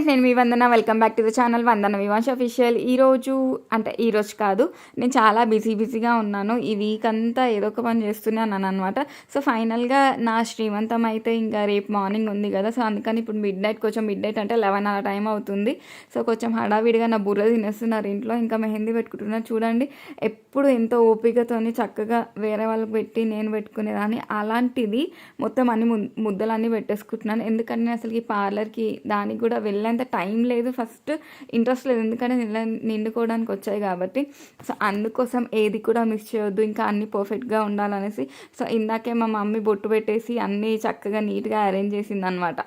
Guys నేను మీ Vandana. Welcome back to the channel Vandana Vivash official ఈరోజు అంటే ఈరోజు కాదు నేను చాలా బిజీ బిజీగా ఉన్నాను. ఈ వీక్ అంతా ఏదో ఒక పని చేస్తున్నాను అనమాట సో ఫైనల్గా నా శ్రీమంతం అయితే ఇంకా రేపు మార్నింగ్ ఉంది కదా. సో అందుకని ఇప్పుడు మిడ్ నైట్ కొంచెం మిడ్ నైట్ అంటే లెవెన్ అలా టైం అవుతుంది. సో కొంచెం హడావిడిగా నా బుర్ర తినేస్తున్నారు ఇంట్లో. ఇంకా మెహందీ పెట్టుకుంటున్నారు చూడండి ఎప్పుడు ఎంతో ఓపికతోని చక్కగా వేరే వాళ్ళకి పెట్టి నేను పెట్టుకునేదాన్ని. అలాంటిది మొత్తం అన్ని ముద్దలన్నీ పెట్టేసుకుంటున్నాను. ఎందుకంటే నేను అసలు ఈ పార్లర్కి దానికి కూడా వెళ్ళేంత టైం లేదు ఫస్ట్ ఇంట్రెస్ట్ లేదు. ఎందుకంటే నిల నిండుకోవడానికి వచ్చాయి కాబట్టి. సో అందుకోసం ఏది కూడా మిస్ చేయొద్దు. ఇంకా అన్ని పర్ఫెక్ట్గా ఉండాలనేసి. సో ఇందాకే మా మమ్మీ బొట్టు పెట్టేసి అన్నీ చక్కగా నీట్గా అరేంజ్ చేసింది అనమాట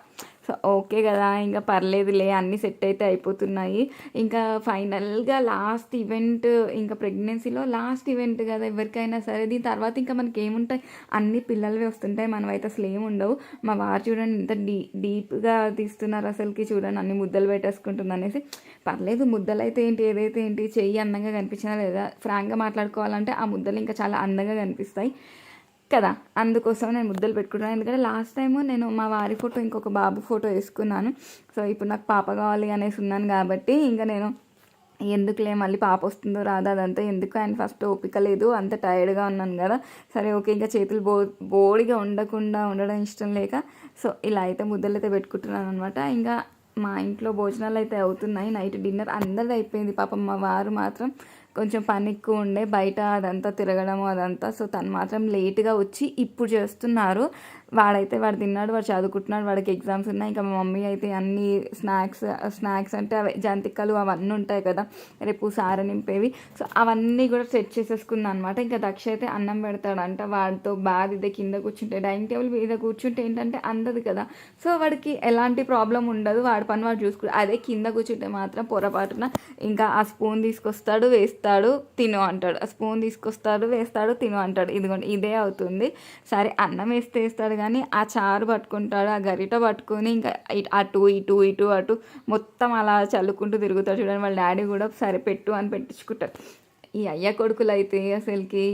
ఓకే కదా ఇంకా పర్లేదులే అన్నీ సెట్ అయితే అయిపోతున్నాయి. ఇంకా ఫైనల్గా లాస్ట్ ఈవెంట్ ఇంకా ప్రెగ్నెన్సీలో లాస్ట్ ఈవెంట్ కదా ఎవరికైనా సరే. దీని తర్వాత ఇంకా మనకి ఏముంటాయి? అన్ని పిల్లలవి వస్తుంటాయి మనమైతే అసలు ఏముండవు మా వారు చూడండి ఇంత డీ డీప్గా తీస్తున్నారు అసలుకి చూడండి అన్ని ముద్దలు పెట్టేసుకుంటుంది అనేసి. పర్లేదు ముద్దలు అయితే ఏంటి ఏదైతే ఏంటి చెయ్యి అందంగా కనిపించినా లేదా ఫ్రాంక్గా మాట్లాడుకోవాలంటే ఆ ముద్దలు ఇంకా చాలా అందంగా కనిపిస్తాయి. కదా అందుకోసం నేను ముద్దలు పెట్టుకుంటున్నాను ఎందుకంటే లాస్ట్ టైము నేను మా వారి ఫోటో ఇంకొక బాబు ఫోటో వేసుకున్నాను. సో ఇప్పుడు నాకు పాప కావాలి అనేసి ఉన్నాను కాబట్టి ఇంకా నేను ఎందుకులే మళ్ళీ పాప వస్తుందో రాదా అదంతా ఎందుకు ఆయన ఫస్ట్ ఓపిక లేదు అంత టైర్డ్గా ఉన్నాను కదా. సరే ఓకే ఇంకా చేతులు బో బోడిగా ఉండకుండా ఉండడం ఇష్టం లేక సో ఇలా అయితే ముద్దలు అయితే పెట్టుకుంటున్నాను అనమాట ఇంకా మా ఇంట్లో భోజనాలు అయితే అవుతున్నాయి. నైట్ డిన్నర్ అందరిది అయిపోయింది. పాపం మా వారు మాత్రం కొంచెం పని ఎక్కువ ఉండే బయట అదంతా తిరగడం అదంతా. సో తను మాత్రం లేట్గా వచ్చి ఇప్పుడు చేస్తున్నారు. వాడైతే వాడు తిన్నాడు వాడు చదువుకుంటున్నాడు వాడికి ఎగ్జామ్స్ ఉన్నాయి. ఇంకా మా మమ్మీ అయితే అన్ని స్నాక్స్ స్నాక్స్ అంటే అవి జంతికలు అవన్నీ ఉంటాయి కదా రేపు సార నింపేవి. సో అవన్నీ కూడా సెట్ చేసేసుకున్నాను అనమాట ఇంకా దక్ష అయితే అన్నం పెడతాడంట వాడితో బాధ ఇదే కింద కూర్చుంటే డైనింగ్ టేబుల్ మీద కూర్చుంటే ఏంటంటే అందదు కదా. సో వాడికి ఎలాంటి ప్రాబ్లం ఉండదు వాడి పని వాడు చూసుకుంటాడు అదే కింద కూర్చుంటే మాత్రం పొరపాటున ఇంకా ఆ స్పూన్ తీసుకొస్తాడు వేస్తాడు తిను అంటాడు. ఆ స్పూన్ తీసుకొస్తాడు వేస్తాడు తిను అంటాడు. ఇదిగోండి ఇదే అవుతుంది. సరే అన్నం వేస్తే వేస్తాడు కానీ ఆ చారు పట్టుకుంటాడు ఆ గరిట పట్టుకొని ఇంకా అటు ఇటు ఇటు అటు మొత్తం అలా చల్లుకుంటూ తిరుగుతాడు చూడండి. వాళ్ళ డాడీ కూడా సరే పెట్టు అని పెట్టించుకుంటారు ఈ అయ్య కొడుకులు అయితే అసలుకి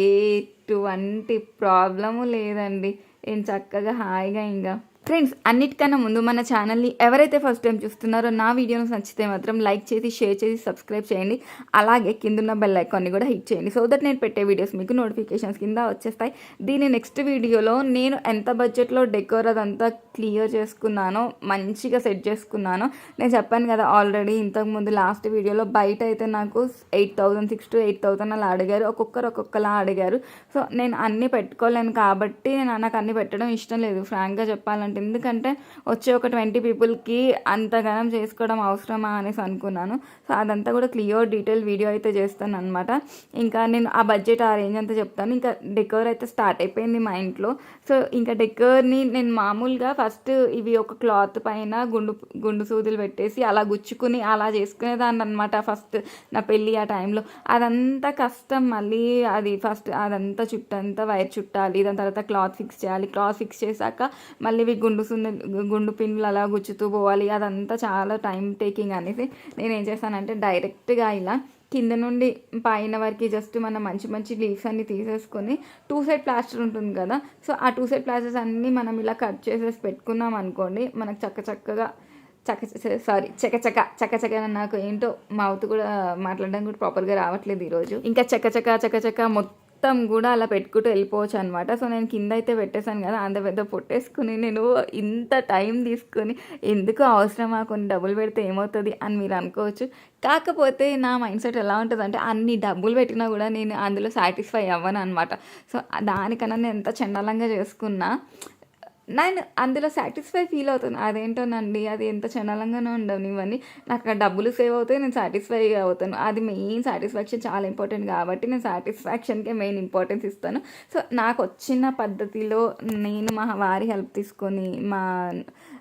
ఎటువంటి ప్రాబ్లము లేదండి. నేను చక్కగా హాయిగా ఇంకా ఫ్రెండ్స్ అన్నిటికన్నా ముందు మన ఛానల్ని ఎవరైతే ఫస్ట్ టైం చూస్తున్నారో నా వీడియోను నచ్చితే మాత్రం లైక్ చేసి షేర్ చేసి సబ్స్క్రైబ్ చేయండి. అలాగే కిందున్న బెల్ ఐకాన్ని కూడా హిట్ చేయండి. సో దట్ నేను పెట్టే వీడియోస్ మీకు నోటిఫికేషన్స్ కింద వచ్చేస్తాయి. దీని నెక్స్ట్ వీడియోలో నేను ఎంత బడ్జెట్లో డెకోర్ అదంతా క్లియర్ చేసుకున్నానో మంచిగా సెట్ చేసుకున్నానో నేను చెప్పాను కదా ఆల్రెడీ ఇంతకుముందు లాస్ట్ వీడియోలో బయట అయితే నాకు eight thousand six two eight thousand అలా అడిగారు. ఒక్కొక్కరు ఒక్కొక్కలా అడిగారు. సో నేను అన్నీ పెట్టుకోలేను కాబట్టి నాకు అన్నీ పెట్టడం ఇష్టం లేదు. ఫ్రాంక్గా చెప్పాలంటే ఎందుకంటే వచ్చే ఒక ట్వంటీ పీపుల్కి అంతగానం చేసుకోవడం అవసరమా అనేసి అనుకున్నాను. సో అదంతా కూడా క్లియర్ డీటెయిల్ వీడియో అయితే చేస్తాను అనమాట ఇంకా నేను ఆ బడ్జెట్ ఆ రేంజ్ అంతా చెప్తాను. ఇంకా డెకోర్ అయితే స్టార్ట్ అయిపోయింది మా ఇంట్లో. సో ఇంకా డెకోర్ని నేను మామూలుగా ఫస్ట్ ఇవి ఒక క్లాత్ పైన గుండు గుండు సూదులు పెట్టేసి అలా గుచ్చుకుని అలా చేసుకునేదాన్ని అనమాట ఫస్ట్ నా పెళ్ళి ఆ టైంలో. అదంతా కష్టం. మళ్ళీ అది ఫస్ట్ అదంతా చుట్టంతా వైర్ చుట్టాలి. దాని తర్వాత క్లాత్ ఫిక్స్ చేయాలి. క్లాత్ ఫిక్స్ చేశాక మళ్ళీ ఇవి గుండు సున్న గుండు పిన్లు అలా గుచ్చుతూ పోవాలి. అదంతా చాలా టైం టేకింగ్ అనేసి నేను ఏం చేస్తానంటే డైరెక్ట్గా ఇలా కింద నుండి పైన వరకు జస్ట్ మనం మంచి మంచి లీవ్స్ అన్ని తీసేసుకొని టూ సైడ్ ప్లాస్టర్ ఉంటుంది కదా. సో ఆ టూ సైడ్ ప్లాస్టర్స్ అన్నీ మనం ఇలా కట్ చేసేసి పెట్టుకున్నాం అనుకోండి మనకు చక్క చక్కగా చక్క సారీ చక చక చక చక నాకు ఏంటో మౌత్ కూడా మాట్లాడడం కూడా ప్రాపర్గా రావట్లేదు ఈరోజు. ఇంకా చక్క చక చక చక మొత్తం మొత్తం కూడా అలా పెట్టుకుంటూ వెళ్ళిపోవచ్చు అనమాట సో నేను కింద అయితే పెట్టేశాను కదా అంత పెద్ద పొట్టేసుకుని నేను ఇంత టైం తీసుకొని ఎందుకు అవసరమా కొన్ని డబ్బులు పెడితే ఏమవుతుంది అని మీరు అనుకోవచ్చు. కాకపోతే నా మైండ్ సెట్ ఎలా ఉంటుంది అంటే అన్ని డబ్బులు పెట్టినా కూడా నేను అందులో సాటిస్ఫై అవ్వను అనమాట సో దానికన్నా నేను ఎంత చండాలంగా చేసుకున్నా నేను అందులో సాటిస్ఫై ఫీల్ అవుతాను. అదేంటోనండి? అది ఎంత చండాలంగానే ఉండవు ఇవన్నీ నాకు డబ్బులు సేవ్ అవుతాయి నేను సాటిస్ఫై అవుతాను. అది మెయిన్ సాటిస్ఫాక్షన్ చాలా ఇంపార్టెంట్ కాబట్టి నేను సాటిస్ఫాక్షన్కే మెయిన్ ఇంపార్టెన్స్ ఇస్తాను. సో నాకు వచ్చిన పద్ధతిలో నేను మా వారి హెల్ప్ తీసుకొని మా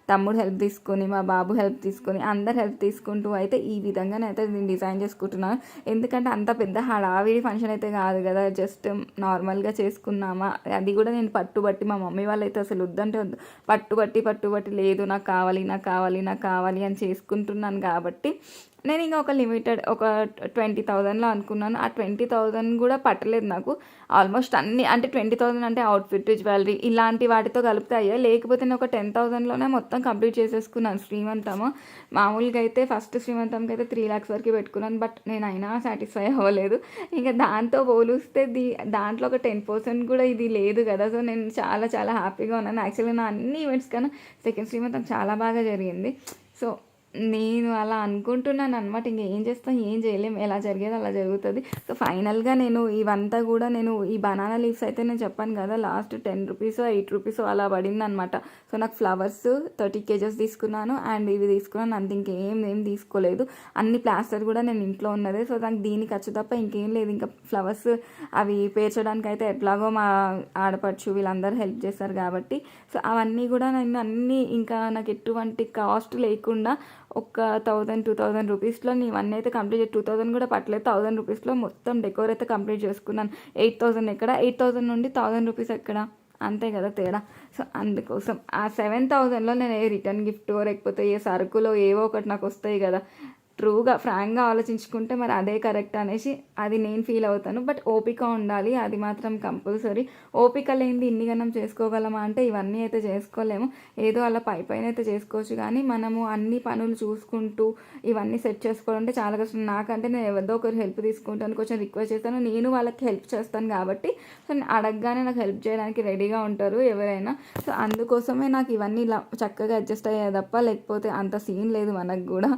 తమ్ముడు హెల్ప్ తీసుకొని మా బాబు హెల్ప్ తీసుకొని అందరు హెల్ప్ తీసుకుంటూ అయితే ఈ విధంగానైతే అయితే నేను డిజైన్ చేసుకుంటున్నాను ఎందుకంటే అంత పెద్ద హడావిడి ఫంక్షన్ అయితే కాదు కదా జస్ట్ నార్మల్గా చేసుకున్నామా? అది కూడా నేను పట్టుబట్టి మా మమ్మీ వాళ్ళు అయితే అసలు వద్దంటే వద్దు. పట్టుబట్టి పట్టుబట్టి లేదు నాకు కావాలి నాకు కావాలి నాకు కావాలి అని చేసుకుంటున్నాను కాబట్టి నేను ఇంకా ఒక లిమిటెడ్ ఒక ట్వంటీ థౌజండ్లో అనుకున్నాను. ఆ ట్వంటీ థౌజండ్ కూడా పట్టలేదు నాకు. ఆల్మోస్ట్ అన్ని అంటే ట్వంటీ థౌజండ్ అంటే అవుట్ఫిట్ జ్యువెలరీ ఇలాంటి వాటితో కలిపితే అయ్యా. లేకపోతే నేను ఒక టెన్ థౌజండ్లోనే మొత్తం కంప్లీట్ చేసేసుకున్నాను శ్రీమంతము. మామూలుగా అయితే ఫస్ట్ శ్రీమంతంకి అయితే త్రీ ల్యాక్స్ వరకు పెట్టుకున్నాను బట్ నేను అయినా సాటిస్ఫై అవ్వలేదు. ఇంకా దాంతో పోలిస్తే దీ దాంట్లో ఒక టెన్ పర్సెంట్ కూడా ఇది లేదు కదా. సో నేను చాలా చాలా హ్యాపీగా ఉన్నాను. యాక్చువల్లీ నా అన్ని ఈవెంట్స్ కన్నా సెకండ్ శ్రీమంతం చాలా బాగా జరిగింది. సో నేను అలా అనుకుంటున్నాను అనమాట ఇంక ఏం చేస్తాం? ఏం చేయలేం. ఎలా జరిగేది అలా జరుగుతుంది. సో ఫైనల్గా నేను ఇవంతా కూడా నేను ఈ బనానా లీవ్స్ అయితే నేను చెప్పాను కదా last ten rupees eight rupees అలా పడింది అనమాట సో నాకు ఫ్లవర్స్ థర్టీ కేజెస్ తీసుకున్నాను అండ్ ఇవి తీసుకున్నాను. అంత ఇంకేం ఏం తీసుకోలేదు. అన్ని ప్లాస్టర్ కూడా నేను ఇంట్లో ఉన్నదే. సో నాకు దీని ఖర్చు తప్ప ఇంకేం లేదు. ఇంకా ఫ్లవర్స్ అవి పేర్చడానికి అయితే ఎట్లాగో మా ఆడపడుచు వీళ్ళందరూ హెల్ప్ చేస్తారు కాబట్టి. సో అవన్నీ కూడా నేను అన్నీ ఇంకా నాకు ఎటువంటి కాస్ట్ లేకుండా ఒక థౌజండ్ టూ థౌజండ్ రూపీస్లో నేను ఇవన్నీ అయితే కంప్లీట్ టూ థౌజండ్ కూడా పట్టలేదు. థౌజండ్ రూపీస్లో మొత్తం డెకోర్ అయితే కంప్లీట్ చేసుకున్నాను. ఎయిట్ థౌజండ్ ఎక్కడ? ఎయిట్ థౌజండ్ నుండి థౌజండ్ రూపీస్ ఎక్కడ? అంతే కదా తేడా. సో అందుకోసం ఆ సెవెన్ థౌజండ్లో నేను ఏ రిటర్న్ గిఫ్ట్ లేకపోతే ఏ సరుకులో ఏవో ఒకటి నాకు వస్తాయి కదా. ట్రూగా ఫ్రాంక్గా ఆలోచించుకుంటే మరి అదే కరెక్ట్ అనేసి అది నేను ఫీల్ అవుతాను. బట్ ఓపిక ఉండాలి అది మాత్రం కంపల్సరీ ఓపిక లేనిది ఇన్ని గణం చేసుకోగలమా అంటే ఇవన్నీ అయితే చేసుకోలేము. ఏదో అలా పై పైన అయితే చేసుకోవచ్చు. కానీ మనము అన్ని పనులు చూసుకుంటూ ఇవన్నీ సెట్ చేసుకోవాలంటే చాలా కష్టం. నాకంటే నేను ఎవరిదో ఒకరు హెల్ప్ తీసుకుంటాను కొంచెం రిక్వెస్ట్ చేస్తాను. నేను వాళ్ళకి హెల్ప్ చేస్తాను కాబట్టి సో నేను అడగగానే నాకు హెల్ప్ చేయడానికి రెడీగా ఉంటారు ఎవరైనా. సో అందుకోసమే నాకు ఇవన్నీ ఇలా చక్కగా అడ్జస్ట్ అయ్యాయి తప్ప లేకపోతే అంత సీన్ లేదు మనకు కూడా.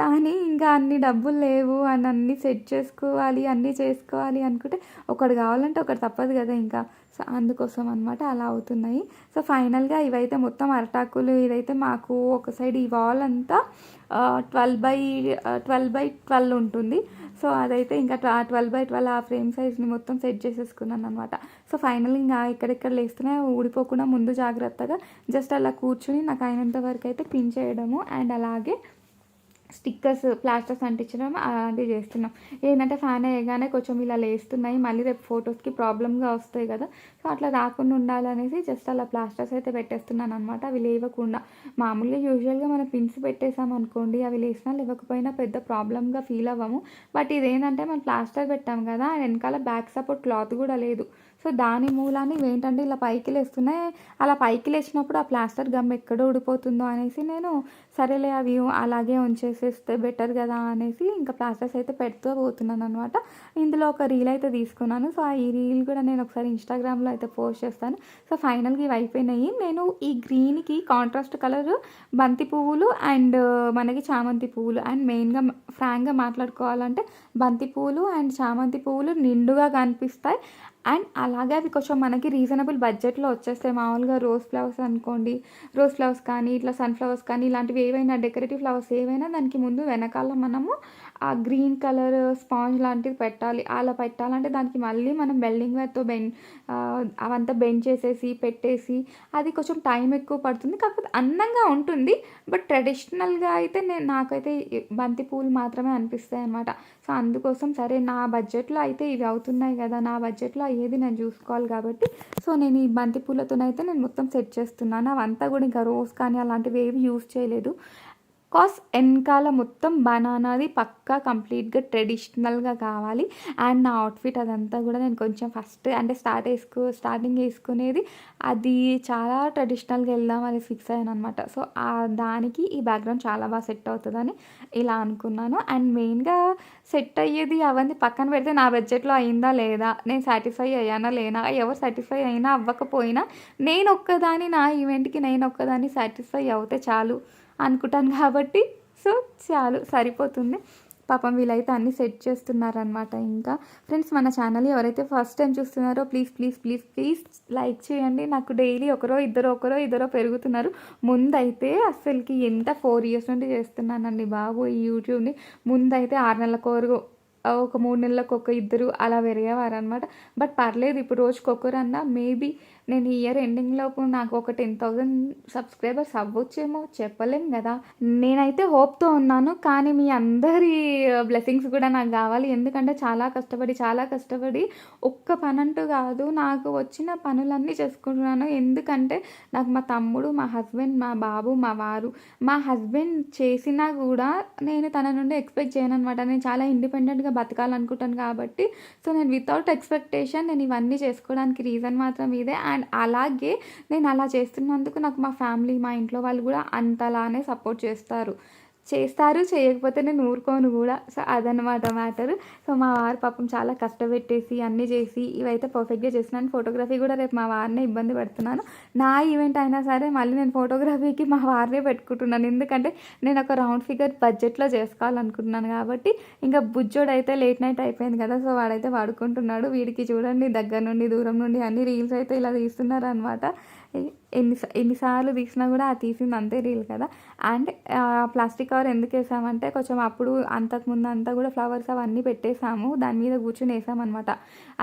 కానీ ఇంకా అన్ని డబ్బులు లేవు అని అన్నీ సెట్ చేసుకోవాలి అన్నీ చేసుకోవాలి అనుకుంటే ఒకటి కావాలంటే ఒకటి తప్పదు కదా ఇంకా. సో అందుకోసం అనమాట అలా అవుతున్నాయి. సో ఫైనల్గా ఇవైతే మొత్తం అరటాకులు ఇదైతే మాకు ఒక సైడ్ ఈ వాల్ అంతా twelve by twelve by twelve ఉంటుంది. సో అదైతే ఇంకా ట్వెల్వ్ బై ట్వెల్వ్ ఆ ఫ్రేమ్ సైజ్ని మొత్తం సెట్ చేసేసుకున్నాను అనమాట సో ఫైనల్ ఇంకా ఎక్కడెక్కడ లేస్తున్నాయి ఊడిపోకుండా ముందు జాగ్రత్తగా జస్ట్ అలా కూర్చుని నాకు అయినంత వరకు అయితే పిన్ చేయడము అండ్ అలాగే స్టిక్కర్స్ ప్లాస్టర్స్ అంటించడం అలాంటివి చేస్తున్నాం. ఏంటంటే ఫ్యాన్ వేయగానే కొంచెం ఇలా లేస్తున్నాయి. మళ్ళీ రేపు ఫొటోస్కి ప్రాబ్లమ్గా వస్తాయి కదా. సో అట్లా రాకుండా ఉండాలనేసి జస్ట్ అలా ప్లాస్టర్స్ అయితే పెట్టేస్తున్నాను అనమాట అవి లేవకుండా. మామూలుగా యూజువల్గా మనం పిన్స్ పెట్టేసాం అనుకోండి అవి లేసినా లేవకపోయినా పెద్ద ప్రాబ్లమ్గా ఫీల్ అవ్వము. బట్ ఇదేంటంటే మనం ప్లాస్టర్ పెట్టాం కదా వెనకాల బ్యాక్ సపోర్ట్ క్లాత్ కూడా లేదు. సో దాని మూలాన్ని ఏంటంటే ఇలా పైకి లేస్తున్నాయి అలా పైకి లేచినప్పుడు ఆ ప్లాస్టర్ గమ్ ఎక్కడ ఊడిపోతుందో అనేసి నేను సరేలే అవి అలాగే ఉంచేసేస్తే బెటర్ కదా అనేసి ఇంకా ప్లాస్టర్స్ అయితే పెడుతూ పోతున్నాను అనమాట ఇందులో ఒక రీల్ అయితే తీసుకున్నాను. సో ఆ ఈ రీల్ కూడా నేను ఒకసారి ఇన్స్టాగ్రామ్లో అయితే పోస్ట్ చేస్తాను. సో ఫైనల్గా ఇవి అయిపోయినాయి. నేను ఈ గ్రీన్కి కాంట్రాస్ట్ కలర్ బంతి పువ్వులు అండ్ మనకి చామంతి పువ్వులు అండ్ మెయిన్గా ఫ్రాంక్గా మాట్లాడుకోవాలంటే బంతి పువ్వులు అండ్ చామంతి పువ్వులు నిండుగా కనిపిస్తాయి. అండ్ అలాగే అవి కొంచెం మనకి రీజనబుల్ బడ్జెట్లో వచ్చేస్తాయి మామూలుగా రోజ్ ఫ్లవర్స్ అనుకోండి రోజ్ ఫ్లవర్స్ కానీ ఇట్లా సన్ఫ్లవర్స్ కానీ ఇలాంటివి ఏవైనా డెకరేటివ్ ఫ్లవర్స్ ఏవైనా దానికి ముందు వెనకాల మనము ఆ గ్రీన్ కలర్ స్పాంజ్ లాంటిది పెట్టాలి. అలా పెట్టాలంటే దానికి మళ్ళీ మనం బెల్డింగ్ వేర్తో బెండ్ అవంతా బెండ్ చేసేసి పెట్టేసి అది కొంచెం టైం ఎక్కువ పడుతుంది. కాకపోతే అందంగా ఉంటుంది. బట్ ట్రెడిషనల్గా అయితే నేను నాకైతే బంతి పూలు మాత్రమే అనిపిస్తాయి అనమాట సో అందుకోసం సరే నా బడ్జెట్లో అయితే ఇవి అవుతున్నాయి కదా నా బడ్జెట్లో ఏది నేను చూసుకోవాలి కాబట్టి. సో నేను ఈ బంతి పూలతోనైతే నేను మొత్తం సెట్ చేస్తున్నాను. అవంతా కూడా ఇంకా రోజ్ కానీ అలాంటివి ఏవి యూస్ చేయలేదు. కాస్ వెనకాల మొత్తం బనానాది పక్కా కంప్లీట్గా ట్రెడిషనల్గా కావాలి. అండ్ నా అవుట్ఫిట్ అదంతా కూడా నేను కొంచెం ఫస్ట్ అంటే స్టార్ట్ వేసుకో స్టార్టింగ్ వేసుకునేది అది చాలా ట్రెడిషనల్గా వెళ్దామని ఫిక్స్ అయ్యాను అనమాట సో ఆ దానికి ఈ బ్యాక్గ్రౌండ్ చాలా బాగా సెట్ అవుతుందని ఇలా అనుకున్నాను. అండ్ మెయిన్గా సెట్ అయ్యేది అవన్నీ పక్కన పెడితే నా బడ్జెట్లో అయిందా లేదా? నేను సాటిస్ఫై అయ్యానా లేనా? ఎవరు సాటిస్ఫై అయినా అవ్వకపోయినా నేను ఒక్కదాని నా ఈవెంట్కి నేను ఒక్కదాన్ని సాటిస్ఫై అవుతే చాలు. అనుకుంటాను కాబట్టి సో చాలు సరిపోతుంది. పాపం వీళ్ళైతే అన్నీ సెట్ చేస్తున్నారనమాట ఇంకా. ఫ్రెండ్స్ మన ఛానల్ ఎవరైతే ఫస్ట్ టైం చూస్తున్నారో please please please please like చేయండి. నాకు డైలీ ఒకరో ఇద్దరు ఒకరో ఇద్దరో పెరుగుతున్నారు. ముందైతే అసలుకి ఎంత ఫోర్ ఇయర్స్ నుండి చేస్తున్నానండి బాబు ఈ యూట్యూబ్ని ముందైతే ఆరు నెలల కోరు ఒక మూడు నెలలకు ఒక ఇద్దరు అలా పెరిగేవారు అనమాట బట్ పర్లేదు ఇప్పుడు రోజుకి ఒకరన్నా మేబీ నేను ఈ ఇయర్ ఎండింగ్ లోపు నాకు ఒక టెన్ థౌజండ్ సబ్స్క్రైబర్స్ అవ్వచ్చేమో చెప్పలేం కదా. నేనైతే హోప్తో ఉన్నాను కానీ మీ అందరి బ్లెస్సింగ్స్ కూడా నాకు కావాలి. ఎందుకంటే చాలా కష్టపడి చాలా కష్టపడి ఒక్క పని అంటూ కాదు నాకు వచ్చిన పనులన్నీ చేసుకుంటున్నాను. ఎందుకంటే నాకు మా తమ్ముడు మా హస్బెండ్ మా బాబు మా వారు మా హస్బెండ్ చేసినా కూడా నేను తన నుండి ఎక్స్పెక్ట్ చేయను అనమాట నేను చాలా ఇండిపెండెంట్గా బతకాలనుకుంటాను కాబట్టి. సో నేను వితౌట్ ఎక్స్పెక్టేషన్ నేను ఇవన్నీ చేసుకోవడానికి రీజన్ మాత్రం ఇదే. అండ్ అలాగే నేను అలా చేస్తున్నందుకు నాకు మా ఫ్యామిలీ మా ఇంట్లో వాళ్ళు కూడా అంతలానే సపోర్ట్ చేస్తారు. చేస్తారు చేయకపోతే నేను ఊరుకోను కూడా. సో అదనమాట మ్యాటర్. సో మా వారు పాపం చాలా కష్టపెట్టేసి అన్నీ చేసి ఇవైతే పర్ఫెక్ట్గా చేస్తున్నాను. ఫోటోగ్రఫీ కూడా రేపు మా వారినే ఇబ్బంది పెడుతున్నాను. నా ఈవెంట్ అయినా సరే మళ్ళీ నేను ఫోటోగ్రఫీకి మా వారినే పెట్టుకుంటున్నాను. ఎందుకంటే నేను ఒక రౌండ్ ఫిగర్ బడ్జెట్లో చేసుకోవాలనుకుంటున్నాను కాబట్టి ఇంకా బుజ్జోడు అయితే లేట్ నైట్ అయిపోయింది కదా సో వాడైతే వాడుకుంటున్నాడు. వీడికి చూడండి దగ్గర నుండి దూరం నుండి అన్ని రీల్స్ అయితే ఇలా తీస్తున్నారు అనమాట ఎన్ని ఎన్నిసార్లు తీసినా కూడా ఆ తీసింది అంతే రీల్ కదా. అండ్ ప్లాస్టిక్ కవర్ ఎందుకు వేసామంటే కొంచెం అప్పుడు అంతకుముందు అంతా కూడా ఫ్లవర్స్ అవన్నీ పెట్టేసాము. దాని మీద కూర్చొని వేసామన్నమాట.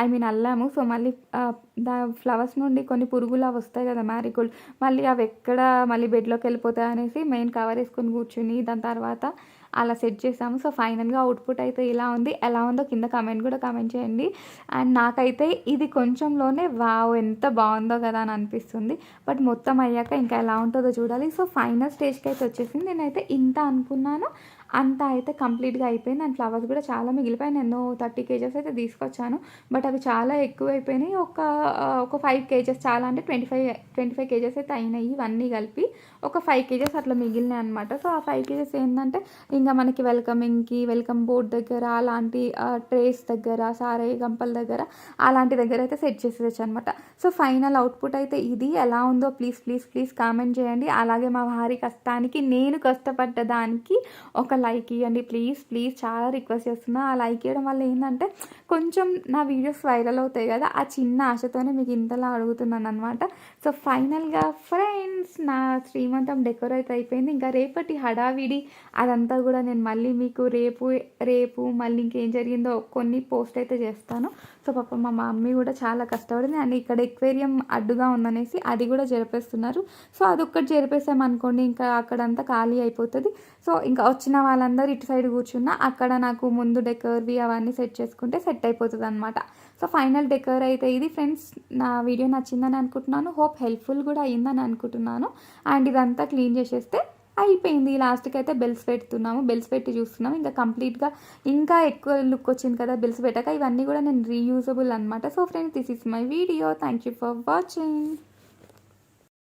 ఐ మీన్ అల్లాము. సో మళ్ళీ దా ఫ్లవర్స్ నుండి కొన్ని పురుగులు అవి వస్తాయి కదా మ్యారీగోల్డ్. మళ్ళీ అవి ఎక్కడ మళ్ళీ బెడ్లోకి వెళ్ళిపోతాయి అనేసి మెయిన్ కవర్ వేసుకొని కూర్చుని దాని తర్వాత అలా సెట్ చేసాము. సో ఫైనల్గా అవుట్పుట్ అయితే ఇలా ఉంది. ఎలా ఉందో కింద కమెంట్ కూడా కమెంట్ చేయండి. అండ్ నాకైతే ఇది కొంచెంలోనే వావ్ ఎంత బాగుందో కదా అని అనిపిస్తుంది. బట్ మొత్తం అయ్యాక ఇంకా ఎలా ఉంటుందో చూడాలి. సో ఫైనల్ స్టేజ్కి అయితే వచ్చేసింది. నేనైతే ఇంత అనుకున్నాను. అంత అయితే కంప్లీట్గా అయిపోయింది. అండ్ ఫ్లవర్స్ కూడా చాలా మిగిలిపోయాయి నేను థర్టీ కేజెస్ అయితే తీసుకొచ్చాను. బట్ అవి చాలా ఎక్కువ అయిపోయినాయి ఒక ఒక ఫైవ్ కేజెస్ చాలా అంటే twenty five twenty five kgs అయితే అయినాయి ఇవన్నీ కలిపి. ఒక ఫైవ్ కేజెస్ అట్లా మిగిలినాయి అనమాట సో ఆ ఫైవ్ కేజెస్ ఏంటంటే ఇంకా మనకి వెల్కమింగ్కి వెల్కమ్ బోర్డ్ దగ్గర అలాంటి ట్రేస్ దగ్గర సారే గంపల దగ్గర అలాంటి దగ్గర అయితే సెట్ చేసేయచ్చు అనమాట సో ఫైనల్ అవుట్పుట్ అయితే ఇది. ఎలా ఉందో ప్లీజ్ ప్లీజ్ ప్లీజ్ కామెంట్ చేయండి. అలాగే మా వారి కష్టానికి నేను కష్టపడ్డ దానికి ఒక లైక్ ఇవ్వండి ప్లీజ్ ప్లీజ్ చాలా రిక్వెస్ట్ చేస్తున్నా. ఆ లైక్ ఇవ్వడం వల్ల ఏంటంటే కొంచెం నా వీడియోస్ వైరల్ అవుతాయి కదా ఆ చిన్న ఆశతోనే మీకు ఇంతలా అడుగుతున్నాను అనమాట సో ఫైనల్గా ఫ్రెండ్స్ నా శ్రీమంతం డెకరేట్ అయిపోయింది. ఇంకా రేపటి హడావిడి అదంతా కూడా నేను మళ్ళీ మీకు రేపు రేపు మళ్ళీ ఇంకేం జరిగిందో కొన్ని పోస్ట్ అయితే చేస్తాను. సో పాప మా మమ్మీ కూడా చాలా కష్టపడింది. అండ్ ఇక్కడ ఎక్వేరియం అడ్డుగా ఉందనేసి అది కూడా జరిపేస్తున్నారు. సో అదొక్కటి జరిపేసామనుకోండి ఇంకా అక్కడంతా ఖాళీ అయిపోతుంది. సో ఇంకా వచ్చిన వాళ్ళందరూ ఇటు సైడ్ కూర్చున్నా అక్కడ నాకు ముందు డెకర్వి అవన్నీ సెట్ చేసుకుంటే సెట్ అయిపోతుంది అనమాట సో ఫైనల్ డెకర్ అయితే ఇది. ఫ్రెండ్స్ నా వీడియో నచ్చిందని అనుకుంటున్నాను. హోప్ హెల్ప్ఫుల్ కూడా అయ్యిందని అనుకుంటున్నాను. అండ్ ఇదంతా క్లీన్ చేసేస్తే అయిపోయింది. లాస్ట్కి అయితే బెల్స్ పెడుతున్నాము. బెల్స్ పెట్టి చూస్తున్నాము. ఇంకా కంప్లీట్గా ఇంకా ఎక్కువ లుక్ వచ్చింది కదా బెల్స్ పెట్టాక. ఇవన్నీ కూడా నేను రీయూజబుల్ అనమాట so friends this is my video thank you for watching